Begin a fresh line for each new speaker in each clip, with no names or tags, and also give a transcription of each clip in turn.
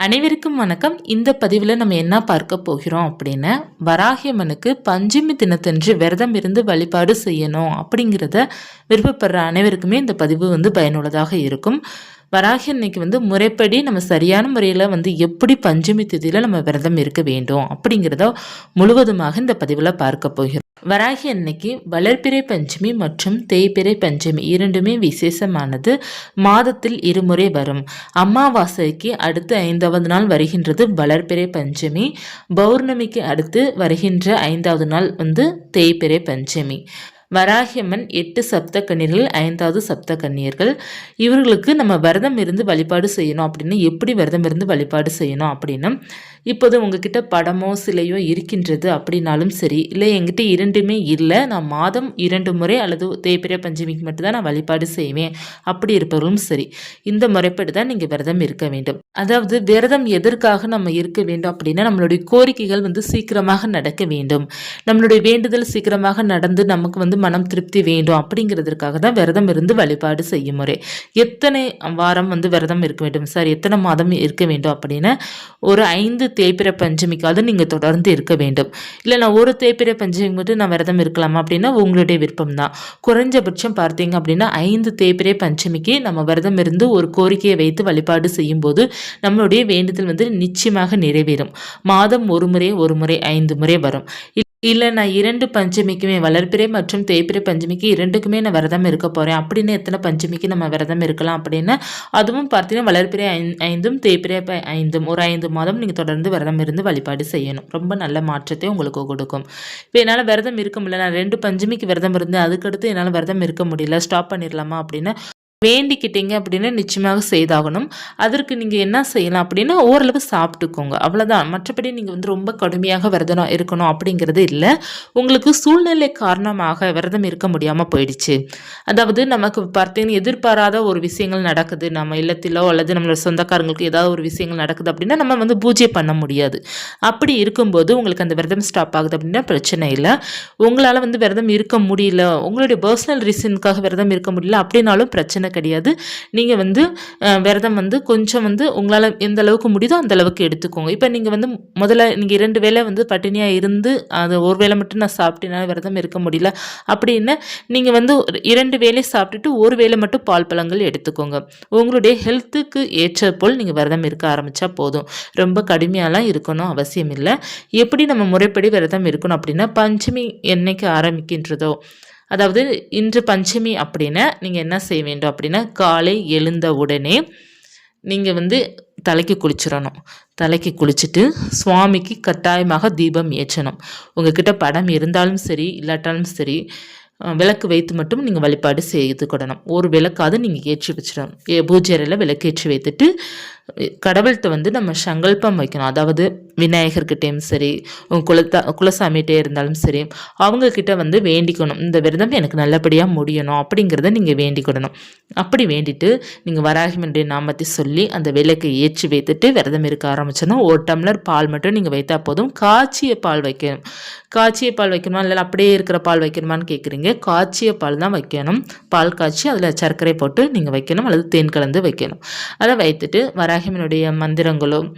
அனைவருக்கும் வணக்கம். இந்த பதிவில் நம்ம என்ன பார்க்க போகிறோம் அப்படின்னா வராகியம்மனுக்கு பஞ்சமி தினத்தன்று விரதம் இருந்து வழிபாடு செய்யணும் அப்படிங்கிறத விருப்பப்படுற அனைவருக்குமே இந்த பதிவு வந்து பயனுள்ளதாக இருக்கும். வராகி அன்னைக்கு வந்து முறைப்படி நம்ம சரியான முறையில் வந்து எப்படி பஞ்சமி திதியில் நம்ம விரதம் இருக்க வேண்டும் அப்படிங்கிறத முழுவதுமாக இந்த பதிவில் பார்க்க போகிறோம். வராகி அன்னைக்கு வளர்பிறை பஞ்சமி மற்றும் தேய்பிறை பஞ்சமி இரண்டுமே விசேஷமானது. மாதத்தில் இருமுறை வரும். அமாவாசைக்கு அடுத்து ஐந்தாவது நாள் வருகின்றது வளர்பிறை பஞ்சமி. பௌர்ணமிக்கு அடுத்து வருகின்ற ஐந்தாவது நாள் வந்து தேய்பிறை பஞ்சமி. வராகியம்மன் எட்டு சப்த கன்னியர்கள் ஐந்தாவது சப்த கன்னியர்கள் இவர்களுக்கு நம்ம விரதம் இருந்து வழிபாடு செய்யணும் அப்படின்னு எப்படி விரதம் இருந்து வழிபாடு செய்யணும் அப்படின்னா. இப்போது உங்ககிட்ட படமோ சிலையோ இருக்கின்றது அப்படின்னாலும் சரி இல்லை என்கிட்ட இரண்டுமே இல்லை நான் மாதம் இரண்டு முறை அல்லது தேய்பிரிய பஞ்சமிக்கு மட்டும்தான் நான் வழிபாடு செய்வேன் அப்படி இருப்பவர்களும் சரி இந்த முறைப்படி தான் நீங்கள் விரதம் இருக்க வேண்டும். அதாவது விரதம் எதற்காக நம்ம இருக்க வேண்டும் அப்படின்னா நம்மளுடைய கோரிக்கைகள் வந்து சீக்கிரமாக நடக்க வேண்டும். நம்மளுடைய வேண்டுதல் சீக்கிரமாக நடந்து நமக்கு வந்து மனம் திருப்தி வேண்டும் அப்படிங்கிறதுக்காக தான் விரதம் இருந்து வழிபாடு செய்யும் முறை. எத்தனை வாரம் வந்து விரதம் இருக்க வேண்டும்? சார் எத்தனை மாதம் இருக்க வேண்டும் அப்படின்னா ஒரு ஐந்து தேய்பிற பஞ்சமிக்காவது நீங்கள் தொடர்ந்து இருக்க வேண்டும். இல்லை நான் ஒரு தேய்பிற பஞ்சமி மட்டும் நான் விரதம் இருக்கலாமா அப்படின்னா உங்களுடைய விருப்பம் தான். குறைஞ்சபட்சம் பார்த்தீங்க அப்படின்னா ஐந்து தேய்பிரை பஞ்சமிக்கு நம்ம விரதம் இருந்து ஒரு கோரிக்கையை வைத்து வழிபாடு செய்யும்போது நம்மளுடைய வேண்டுதல் வந்து நிச்சயமாக நிறைவேறும். மாதம் ஒரு முறை ஒரு முறை ஐந்து முறை வரும். இல்லை நான் இரண்டு பஞ்சமிக்குமே வளர்ப்பிறை மற்றும் தேய்பிறை பஞ்சமிக்கு இரண்டுக்குமே நான் விரதம் இருக்க போகிறேன் அப்படின்னு எத்தனை பஞ்சமிக்கு நம்ம விரதம் இருக்கலாம் அப்படின்னு அதுவும் பார்த்தீங்கன்னா வளர்ப்பிறை ஐந்தும் தேய்பிறை ஐந்தும் ஒரு ஐந்து மாதம் நீங்கள் தொடர்ந்து விரதம் இருந்து வழிபாடு செய்யணும். ரொம்ப நல்ல மாற்றத்தை உங்களுக்கு கொடுக்கும். இப்போ என்னால் விரதம் இருக்க முடியல. நான் ரெண்டு பஞ்சமிக்கு விரதம் இருந்தேன். அதுக்கடுத்து என்னால் விரதம் இருக்க முடியல. ஸ்டாப் பண்ணிடலாமா அப்படின்னு வேண்டிக்கிட்டீங்க அப்படின்னு நிச்சயமாக செய்தாகணும். அதற்கு நீங்கள் என்ன செய்யலாம் அப்படின்னா ஓரளவு சாப்பிட்டுக்கோங்க. அவ்வளோதான் மற்றபடி நீங்கள் வந்து ரொம்ப கடுமையாக விரதம் இருக்கணும் அப்படிங்கிறது இல்லை. உங்களுக்கு சூழ்நிலை காரணமாக விரதம் இருக்க முடியாமல் போயிடுச்சு. அதாவது நமக்கு பார்த்தீங்கன்னா எதிர்பாராத ஒரு விஷயங்கள் நடக்குது. நம்ம இல்லத்திலோ அல்லது நம்மளோட சொந்தக்காரங்களுக்கு ஏதாவது ஒரு விஷயங்கள் நடக்குது அப்படின்னா நம்ம வந்து பூஜை பண்ண முடியாது. அப்படி இருக்கும்போது உங்களுக்கு அந்த விரதம் ஸ்டாப் ஆகுது அப்படின்னா பிரச்சனை இல்லை. உங்களால் வந்து விரதம் இருக்க முடியல. உங்களுடைய பர்சனல் ரீசனுக்காக விரதம் இருக்க முடியல அப்படின்னாலும் பிரச்சனை கிடையாது. நீங்கள் வந்து விரதம் வந்து கொஞ்சம் வந்து உங்களால் எந்த அளவுக்கு முடியுதோ அந்த அளவுக்கு எடுத்துக்கோங்க. இப்போ நீங்கள் வந்து முதல்ல நீங்கள் இரண்டு வேளை வந்து பட்டினியாக இருந்து அது ஒரு வேளை மட்டும் நான் சாப்பிட்டேனால விரதம் இருக்க முடியல. அப்படின்னு நீங்கள் வந்து இரண்டு வேலை சாப்பிட்டுட்டு ஒரு வேளை மட்டும் பால் பழங்கள் எடுத்துக்கோங்க. உங்களுடைய ஹெல்த்துக்கு ஏற்ற போல் நீங்கள் விரதம் இருக்க ஆரம்பித்தா போதும். ரொம்ப கடுமையாலாம் இருக்கணும் அவசியம் இல்லை. எப்படி நம்ம முறைப்படி விரதம் இருக்கணும் அப்படின்னா பஞ்சமி என்னைக்கு ஆரம்பிக்கின்றதோ அதாவது இன்று பஞ்சமி அப்படின்னா நீங்கள் என்ன செய்ய வேண்டும் அப்படின்னா காலை எழுந்த உடனே நீங்கள் வந்து தலைக்கு குளிச்சிடணும். தலைக்கு குளிச்சுட்டு சுவாமிக்கு கட்டாயமாக தீபம் ஏற்றணும். உங்ககிட்ட படம் இருந்தாலும் சரி இல்லாட்டாலும் சரி விளக்கு வைத்து மட்டும் நீங்கள் வழிபாடு செய்து கொள்ளணும். ஒரு விளக்காவது நீங்கள் ஏற்றி வச்சிடணும். பூஜை அறையில் விளக்கு ஏற்றி வைத்துட்டு கடவுள்கிட்ட வந்து நம்ம சங்கல்பம் வைக்கணும். அதாவது விநாயகர்கிட்டையும் சரி குலத்தா குலசாமிகிட்டே இருந்தாலும் சரி அவங்கக்கிட்ட வந்து வேண்டிக்கணும். இந்த விரதம் எனக்கு நல்லபடியாக முடியணும் அப்படிங்கிறத நீங்கள் வேண்டிக்கொடணும் அப்படி வேண்டிட்டு நீங்கள் வராகிமனுடைய நாமத்தை சொல்லி அந்த விளக்கை ஏற்றி வைத்துட்டு விரதம் இருக்க ஆரம்பிச்சோன்னா ஒரு டம்ளர் பால் மட்டும் நீங்கள் வைத்தா போதும். காய்ச்சிய பால் வைக்கணும். காய்ச்சிய பால் வைக்கணுமா? இல்லை அப்படியே இருக்கிற பால் வைக்கணுமான்னு கேட்குறீங்க காய்ச்சிய பால் தான் வைக்கணும். பால் காய்ச்சி அதில் சர்க்கரை போட்டு நீங்கள் வைக்கணும். அல்லது தேன் கலந்து வைக்கணும். அதை வைத்துட்டு வர இப்ராஹிமினுடைய மந்திரங்களும்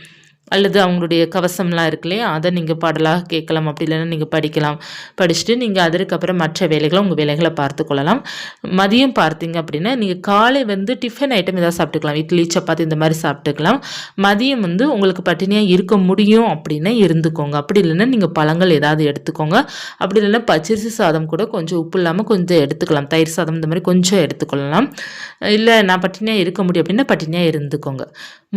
அல்லது அவங்களுடைய கவசம்லாம் இருக்கு இல்லையா அதை நீங்கள் பாடலாக கேட்கலாம். அப்படி இல்லைன்னா நீங்கள் படிக்கலாம். படிச்சுட்டு நீங்கள் அதற்கப்புறம் மற்ற வேலைகளை உங்கள் வேலைகளை பார்த்து கொள்ளலாம். மதியம் பார்த்தீங்க அப்படின்னா நீங்கள் காலை வந்து டிஃபன் ஐட்டம் ஏதாவது சாப்பிட்டுக்கலாம். இட்லி சப்பாத்தி இந்த மாதிரி சாப்பிட்டுக்கலாம். மதியம் வந்து உங்களுக்கு பட்டினியாக இருக்க முடியும் அப்படின்னா இருந்துக்கோங்க. அப்படி இல்லைன்னா நீங்கள் பழங்கள் ஏதாவது எடுத்துக்கோங்க. அப்படி இல்லைன்னா பச்சரிசி சாதம் கூட கொஞ்சம் உப்பு இல்லாமல் கொஞ்சம் எடுத்துக்கலாம். தயிர் சாதம் இந்த மாதிரி கொஞ்சம் எடுத்துக்கொள்ளலாம் இல்லை நான் பட்டினியாக இருக்க முடியும் அப்படின்னா பட்டினியாக இருந்துக்கோங்க.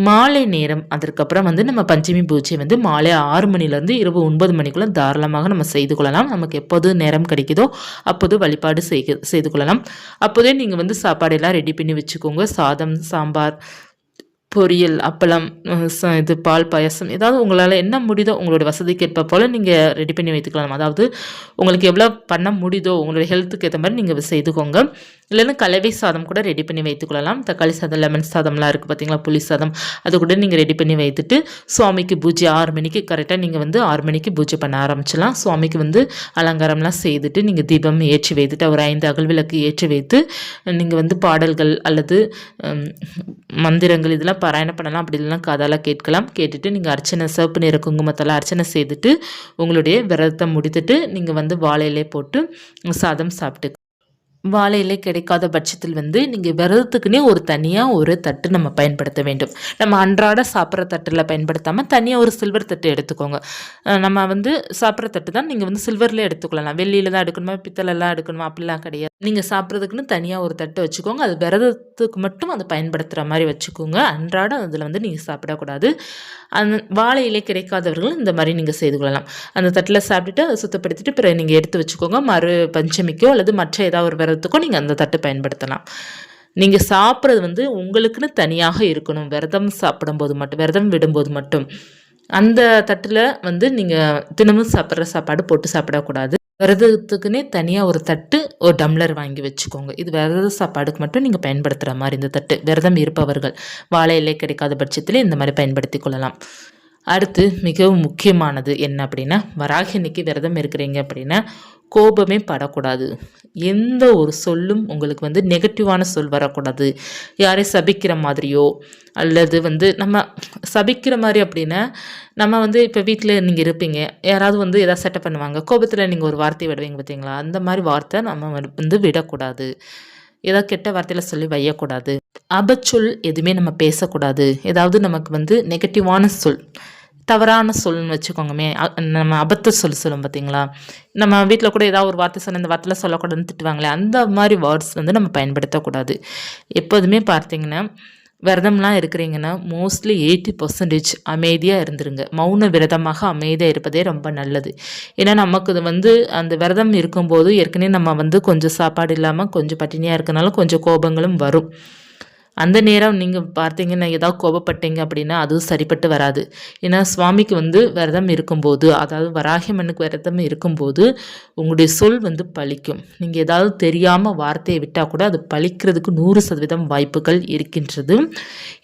மாலை நேரம் அதற்கப்புறம் வந்து நம்ம பஞ்சமி பூஜை வந்து மாலை ஆறு மணிலேருந்து இரவு ஒன்பது மணிக்குள்ளே தாராளமாக நம்ம செய்து கொள்ளலாம். நமக்கு எப்போது நேரம் கிடைக்குதோ அப்போது வழிபாடு செய்க செய்து கொள்ளலாம். அப்போதே நீங்கள் வந்து சாப்பாடு எல்லாம் ரெடி பண்ணி வச்சுக்கோங்க. சாதம் சாம்பார் பொரியல் அப்பளம் இது பால் பாயசம் ஏதாவது உங்களால் என்ன முடியுதோ உங்களோட வசதிக்கேற்ப போல் நீங்கள் ரெடி பண்ணி வைத்துக்கலாம். அதாவது உங்களுக்கு எவ்வளோ பண்ண முடியுதோ உங்களோட ஹெல்த்துக்கு ஏற்ற மாதிரி நீங்கள் செய்துக்கோங்க. இல்லைன்னா கலவை சாதம் கூட ரெடி பண்ணி வைத்துக்கொள்ளலாம் தக்காளி சாதம் லெமன் சாதம்லாம் இருக்குது பார்த்தீங்களா புளி சாதம். அது கூட நீங்கள் ரெடி பண்ணி வைத்துட்டு சுவாமிக்கு பூஜை ஆறு மணிக்கு கரெக்டாக நீங்கள் வந்து ஆறு மணிக்கு பூஜை பண்ண ஆரம்பிச்சிடலாம். சுவாமிக்கு வந்து அலங்காரம்லாம் செய்துட்டு நீங்கள் தீபம் ஏற்றி வைத்துட்டு ஒரு ஐந்து அகல் விளக்கு ஏற்றி வைத்து நீங்கள் வந்து பாடல்கள் அல்லது மந்திரங்கள் இதெல்லாம் பாராயணம் பண்ணலாம். அப்படி இல்லைனா கதாலாம் கேட்கலாம். கேட்டுட்டு நீங்கள் அர்ச்சனை சிவப்பு நிற குங்குமத்தெல்லாம் அர்ச்சனை செய்துட்டு உங்களுடைய விரதத்தை முடித்துட்டு நீங்கள் வந்து வாழையிலே போட்டு சாதம் சாப்பிட்டு வாழை இலை கிடைக்காத பட்சத்தில் வந்து நீங்கள் விரதத்துக்குன்னே ஒரு தனியாக ஒரு தட்டு நம்ம பயன்படுத்த வேண்டும். நம்ம அன்றாட சாப்பிட்ற தட்டில் பயன்படுத்தாமல் தனியாக ஒரு சில்வர் தட்டு எடுத்துக்கோங்க. நம்ம வந்து சாப்பிட்ற தட்டு தான் நீங்கள் வந்து சில்வரில் எடுத்துக்கொள்ளலாம். வெள்ளியில் தான் எடுக்கணுமா? பித்தளைலாம் எடுக்கணுமா? அப்படிலாம் கிடையாது. நீங்கள் சாப்பிட்றதுக்குன்னு தனியாக ஒரு தட்டு வச்சுக்கோங்க. அது விரதத்துக்கு மட்டும் அதை பயன்படுத்துகிற மாதிரி வச்சுக்கோங்க. அன்றாடம் அதில் வந்து நீங்கள் சாப்பிடக்கூடாது. அந்த வாழை இலை கிடைக்காதவர்கள் இந்த மாதிரி நீங்கள் செய்து கொள்ளலாம். அந்த தட்டில் சாப்பிட்டுட்டு அதை சுத்தப்படுத்திட்டு பிறகு நீங்கள் எடுத்து வச்சுக்கோங்க. மறு பஞ்சமிக்கோ அல்லது மற்ற ஏதாவது ஒரு பண்ணுறதுக்கும் நீங்கள் அந்த தட்டு பயன்படுத்தலாம். நீங்கள் சாப்பிட்றது வந்து உங்களுக்குன்னு தனியாக இருக்கணும். விரதம் சாப்பிடும்போது மட்டும் விரதம் விடும்போது மட்டும். அந்த தட்டில் வந்து நீங்கள் தினமும் சாப்பிட்ற சாப்பாடு போட்டு சாப்பிடக்கூடாது. விரதத்துக்குன்னே தனியாக ஒரு தட்டு ஒரு டம்ளர் வாங்கி வச்சுக்கோங்க. இது விரத சாப்பாடுக்கு மட்டும் நீங்கள் பயன்படுத்துகிற மாதிரி இந்த தட்டு. விரதம் இருப்பவர்கள் வாழை இலை கிடைக்காத பட்சத்தில் இந்த மாதிரி பயன்படுத்தி கொள்ளலாம். அடுத்து மிகவும் முக்கியமானது என்ன அப்படின்னா வராகினிக்கு அன்னைக்கு விரதம் இருக்கிறீங்க அப்படின்னா கோபமே படக்கூடாது. எந்த ஒரு சொல்லும் உங்களுக்கு வந்து நெகட்டிவான சொல் வரக்கூடாது. யாரையும் சபிக்கிற மாதிரியோ அல்லது வந்து நம்ம சபிக்கிற மாதிரி அப்படின்னா நம்ம வந்து இப்போ வீட்டில் நீங்கள் இருப்பீங்க. யாராவது வந்து எதாவது செட்டப் பண்ணுவாங்க. கோபத்தில் நீங்கள் ஒரு வார்த்தை விடுவீங்க பார்த்தீங்களா அந்த மாதிரி வார்த்தை நம்ம வந்து விடக்கூடாது. ஏதாவது கெட்ட வார்த்தையில் சொல்லி வையக்கூடாது. அபச்சொல் எதுவுமே நம்ம பேசக்கூடாது. ஏதாவது நமக்கு வந்து நெகட்டிவான சொல் தவறான சொல்னு வச்சுக்கோங்கமே. நம்ம அபத்த சொல் சொல்லும் பார்த்தீங்களா நம்ம வீட்டில் கூட ஏதாவது ஒரு வார்த்தை சொன்ன இந்த வார்த்தையில் சொல்லக்கூடாதுன்னு திட்டுவாங்களே அந்த மாதிரி வேர்ட்ஸ் வந்து நம்ம பயன்படுத்தக்கூடாது. எப்போதுமே பார்த்தீங்கன்னா விரதம்லாம் இருக்கிறீங்கன்னா மோஸ்ட்லி எயிட்டி பர்சன்டேஜ் அமைதியாக இருந்துருங்க. மௌன விரதமாக அமைதியாக இருப்பதே ரொம்ப நல்லது. ஏன்னா நமக்கு இது வந்து அந்த விரதம் இருக்கும்போது ஏற்கனவே நம்ம வந்து கொஞ்சம் சாப்பாடு இல்லாமல் கொஞ்சம் பட்டினியாக இருக்கனால கொஞ்சம் கோபங்களும் வரும். அந்த நேரம் நீங்கள் பார்த்தீங்கன்னா ஏதாவது கோபப்பட்டீங்க அப்படின்னா அதுவும் சரிப்பட்டு வராது. ஏன்னா சுவாமிக்கு வந்து விரதம் இருக்கும்போது அதாவது வராகியம்மனுக்கு விரதம் இருக்கும்போது உங்களுடைய சொல் வந்து பழிக்கும். நீங்கள் ஏதாவது தெரியாமல் வார்த்தையை விட்டால் கூட அது பழிக்கிறதுக்கு நூறு சதவீதம் வாய்ப்புகள் இருக்கின்றது.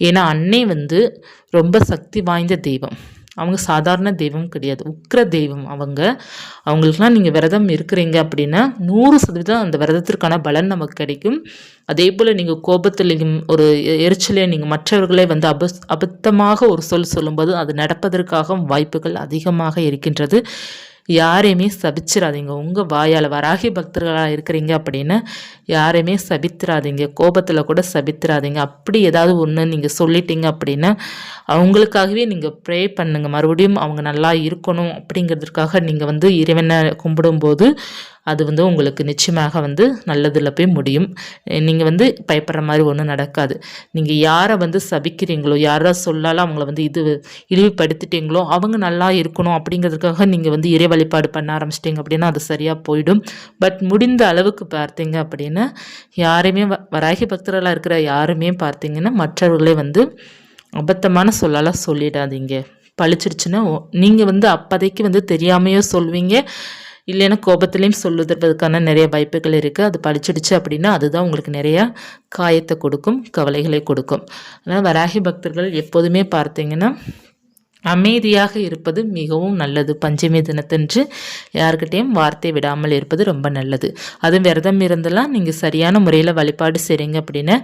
ஏன்னா அன்னை வந்து ரொம்ப சக்தி வாய்ந்த தெய்வம். அவங்க சாதாரண தெய்வம் கிடையாது. உக்கிர தெய்வம் அவங்க. அவங்களுக்குலாம் நீங்கள் விரதம் இருக்கிறீங்க அப்படின்னா நூறு சதவீதம் அந்த விரதத்திற்கான பலன் நமக்கு கிடைக்கும். அதே போல் நீங்கள் கோபத்திலையும் ஒரு எரிச்சலே நீங்கள் மற்றவர்களை வந்து அப அபத்தமாக ஒரு சொல் சொல்லும்போது அது நடப்பதற்காக வாய்ப்புகள் அதிகமாக இருக்கின்றது. யாரையுமே சபிச்சிடாதீங்க உங்கள் வாயால் வராகி பக்தர்களாக இருக்கிறீங்க அப்படின்னு யாரையுமே சபித்திராதீங்க. கோபத்தில் கூட சபித்திராதீங்க. அப்படி ஏதாவது ஒன்று நீங்கள் சொல்லிட்டீங்க அப்படின்னா அவங்களுக்காகவே நீங்கள் ப்ரே பண்ணுங்கள் மறுபடியும் அவங்க நல்லா இருக்கணும் அப்படிங்கிறதுக்காக நீங்கள் வந்து இறைவனை கும்பிடும்போது அது வந்து உங்களுக்கு நிச்சயமாக வந்து நல்லதில் போய் முடியும். நீங்கள் வந்து பயப்படுற மாதிரி ஒன்றும் நடக்காது. நீங்கள் யாரை வந்து சபிக்கிறீங்களோ யாரா சொல்லாலும் அவங்கள வந்து இது இழிவுபடுத்திட்டீங்களோ அவங்க நல்லா இருக்கணும் அப்படிங்கிறதுக்காக நீங்கள் வந்து இறை வழிபாடு பண்ண ஆரம்பிச்சிட்டிங்க அப்படின்னா அது சரியாக போயிடும். பட் முடிந்த அளவுக்கு பார்த்தீங்க அப்படின்னா யாரையுமே வ- வராகி பக்தர்களாக இருக்கிற யாருமே பார்த்தீங்கன்னா மற்றவர்களே வந்து அபத்தமான சொல்லால் சொல்லிடாதீங்க. பழிச்சிருச்சுன்னா நீங்கள் வந்து அப்போதைக்கு வந்து தெரியாமையோ சொல்வீங்க இல்லைன்னா கோபத்துலேயும் சொல்லுறதுக்கான நிறைய வாய்ப்புகள் இருக்குது அது பழிச்சிடுச்சு அப்படின்னா அதுதான் உங்களுக்கு நிறையா காயத்தை கொடுக்கும் கவலைகளை கொடுக்கும். ஆனால் வராகி பக்தர்கள் எப்போதுமே பார்த்தீங்கன்னா அமைதியாக இருப்பது மிகவும் நல்லது. பஞ்சமி தினத்தன்று யாருக்கிட்டேயும் வார்த்தை விடாமல் இருப்பது ரொம்ப நல்லது. அதுவும் விரதம் இருந்தெல்லாம் நீங்கள் சரியான முறையில் வழிபாடு செய்கிறீங்க அப்படின்னா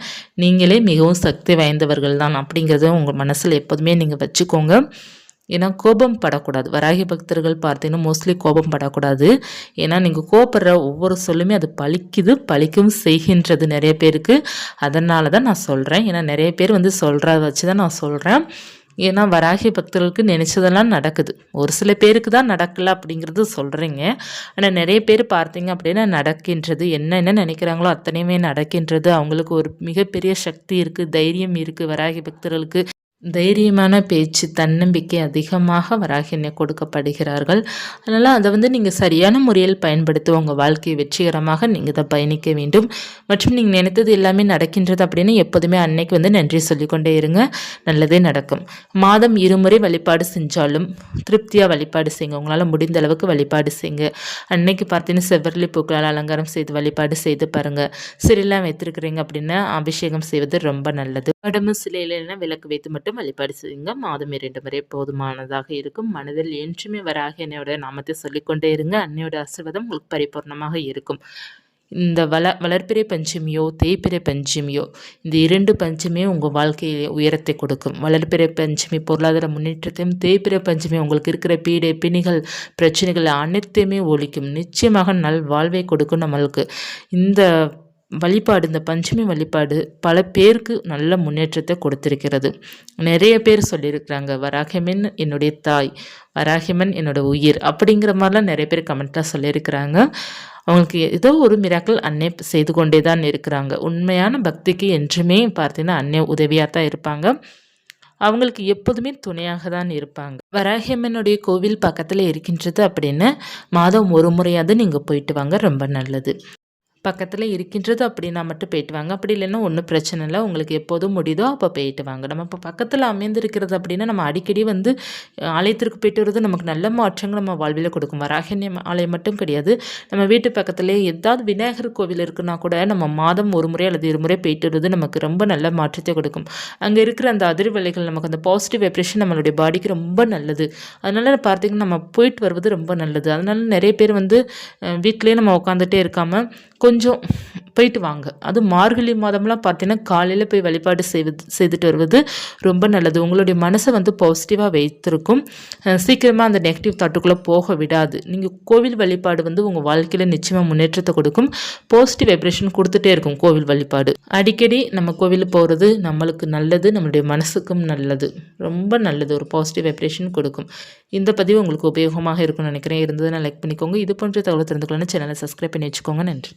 நீங்களே மிகவும் சக்தி வாய்ந்தவர்கள் தான் அப்படிங்கிறத உங்கள் மனசில் எப்போதுமே நீங்கள் வச்சுக்கோங்க. ஏன்னா கோபம் படக்கூடாது. வராகி பக்தர்கள் பார்த்தீங்கன்னா மோஸ்ட்லி கோபம் படக்கூடாது. ஏன்னா நீங்கள் கோபப்படுற ஒவ்வொரு சொல்லுமே அது பழிக்குது பழிக்கும் செய்கின்றது நிறைய பேருக்கு. அதனால தான் நான் சொல்கிறேன் ஏன்னா நிறைய பேர் வந்து சொல்கிறத வச்சு தான் நான் சொல்கிறேன் ஏன்னா வராகி பக்தர்களுக்கு நினச்சதெல்லாம் நடக்குது. ஒரு சில பேருக்கு தான் நடக்கல அப்படிங்கிறது சொல்கிறீங்க ஆனால் நிறைய பேர் பார்த்தீங்க அப்படின்னா நடக்கின்றது என்ன என்ன நினைக்கிறாங்களோ அத்தனையுமே நடக்கின்றது. அவங்களுக்கு ஒரு மிகப்பெரிய சக்தி இருக்குது தைரியம் இருக்குது வராகி பக்தர்களுக்கு. தைரியமான பேச்சு தன்னம்பிக்கை அதிகமாக வராகினை கொடுக்கப்படுகிறார்கள். அதனால் அதை வந்து நீங்கள் சரியான முறையில் பயன்படுத்தி உங்கள் வாழ்க்கையை வெற்றிகரமாக நீங்கள் தான் பயணிக்க வேண்டும். மற்றும் நீங்கள் நினைத்தது எல்லாமே நடக்கின்றது அப்படின்னு எப்போதுமே அன்னைக்கு வந்து நன்றி சொல்லிக்கொண்டே இருங்க. நல்லதே நடக்கும். மாதம் இருமுறை வழிபாடு செஞ்சாலும் திருப்தியாக வழிபாடு செய்யுங்க. உங்களால் முடிந்த அளவுக்கு வழிபாடு செய்யுங்க. அன்னைக்கு பார்த்தீங்கன்னா செவ்வரளி பூக்களால் அலங்காரம் செய்து வழிபாடு செய்து பாருங்கள் சிறிலாம் வைத்திருக்கிறீங்க அப்படின்னா அபிஷேகம் செய்வது ரொம்ப நல்லது. உடம்பு சிலையில விளக்கு வைத்து மட்டும் வழிபாடு செய்யுங்க மாதம் இரண்டு முறை போதுமானதாக இருக்கும். மனதில் என்றுமே வராக என்னோட நாமத்தை சொல்லிக்கொண்டே இருங்க. அன்னையோட ஆசீர்வாதம் உங்களுக்கு பரிபூர்ணமாக இருக்கும். இந்த வள வளர்பிறை பஞ்சமியோ தேய்பிறை பஞ்சமியோ இந்த இரண்டு பஞ்சமே உங்கள் வாழ்க்கையில் உயரத்தை கொடுக்கும். வளர்பிறை பஞ்சமி பொருளாதார முன்னேற்றத்தையும் தேய்பிறை பஞ்சமி உங்களுக்கு இருக்கிற பீடை பிணிகள் பிரச்சனைகள் அனைத்தையுமே ஒழிக்கும். நிச்சயமாக நல் வாழ்வை கொடுக்கும் நம்மளுக்கு. இந்த வழிபாடு இந்த பஞ்சமி வழிபாடு பல பேருக்கு நல்ல முன்னேற்றத்தை கொடுத்திருக்கிறது. நிறைய பேர் சொல்லியிருக்கிறாங்க வராகிமன் என்னுடைய தாய் வராகிமன் என்னோட உயிர் அப்படிங்கிற மாதிரிலாம் நிறைய பேர் கமெண்ட்டாக சொல்லியிருக்கிறாங்க. அவங்களுக்கு ஏதோ ஒரு மிராக்கள் அன்னை செய்து கொண்டே தான் இருக்கிறாங்க. உண்மையான பக்திக்கு என்றுமே பார்த்தீங்கன்னா அன்னை உதவியாக தான் இருப்பாங்க. அவங்களுக்கு எப்போதுமே துணையாக தான் இருப்பாங்க. வராகியம்மனுடைய கோவில் பக்கத்தில் இருக்கின்றது அப்படின்னு மாதம் ஒரு முறையாவது நீங்கள் போயிட்டு வாங்க ரொம்ப நல்லது. பக்கத்தில் இருக்கின்றது அப்படின்னா மட்டும் போயிட்டு வாங்க. அப்படி இல்லைன்னா ஒன்றும் பிரச்சனை இல்லை. உங்களுக்கு எப்போதும் முடியுதோ அப்போ போயிட்டு வாங்க. நம்ம இப்போ பக்கத்தில் அமைந்திருக்கிறது அப்படின்னா நம்ம அடிக்கடி வந்து ஆலயத்திற்கு போயிட்டு வர்றது நமக்கு நல்ல மாற்றங்கள் நம்ம வாழ்வில் கொடுக்கும். வராகினி ஆலயம் மட்டும் கிடையாது. நம்ம வீட்டு பக்கத்துலேயே ஏதாவது விநாயகர் கோவில் இருக்குன்னா கூட நம்ம மாதம் ஒரு முறை அல்லது இருமுறை போயிட்டு வருவது நமக்கு ரொம்ப நல்ல மாற்றத்தை கொடுக்கும். அங்கே இருக்கிற அந்த அதிர்வலைகள் நமக்கு அந்த பாசிட்டிவ் வைப்ரேஷன் நம்மளுடைய பாடிக்கு ரொம்ப நல்லது. அதனால் பார்த்திங்கன்னா நம்ம போயிட்டு வருவது ரொம்ப நல்லது. அதனால நிறைய பேர் வந்து வீட்டிலேயே நம்ம உட்காந்துட்டே இருக்காமல் கொஞ்சம் கொஞ்சம் போயிட்டு வாங்க. அது மார்கழி மாதம்லாம் பார்த்தீங்கன்னா காலையில் போய் வழிபாடு செய்வது செய்துட்டு வருவது ரொம்ப நல்லது. உங்களுடைய மனசை வந்து பாசிட்டிவாக வைத்திருக்கும். சீக்கிரமாக அந்த நெகட்டிவ் தாட்டுக்குள்ளே போக விடாது. நீங்கள் கோவில் வழிபாடு வந்து உங்கள் வாழ்க்கையில் நிச்சயமாக முன்னேற்றத்தை கொடுக்கும். பாசிட்டிவ் வைப்ரேஷன் கொடுத்துட்டே இருக்கும் கோவில் வழிபாடு. அடிக்கடி நம்ம கோவில் போகிறது நம்மளுக்கு நல்லது நம்மளுடைய மனசுக்கும் நல்லது. ரொம்ப நல்லது. ஒரு பாசிட்டிவ் வைப்ரேஷன் கொடுக்கும். இந்த பதிவு உங்களுக்கு உபயோகமாக இருக்கும்னு நினைக்கிறேன். இருந்ததுன்னா லைக் பண்ணிக்கோங்க. இது போன்ற தகவல் தெரிந்துக்கலாம்னு சேனலை சப்ஸ்கிரைப் பண்ணி வச்சுக்கோங்க. நன்றி.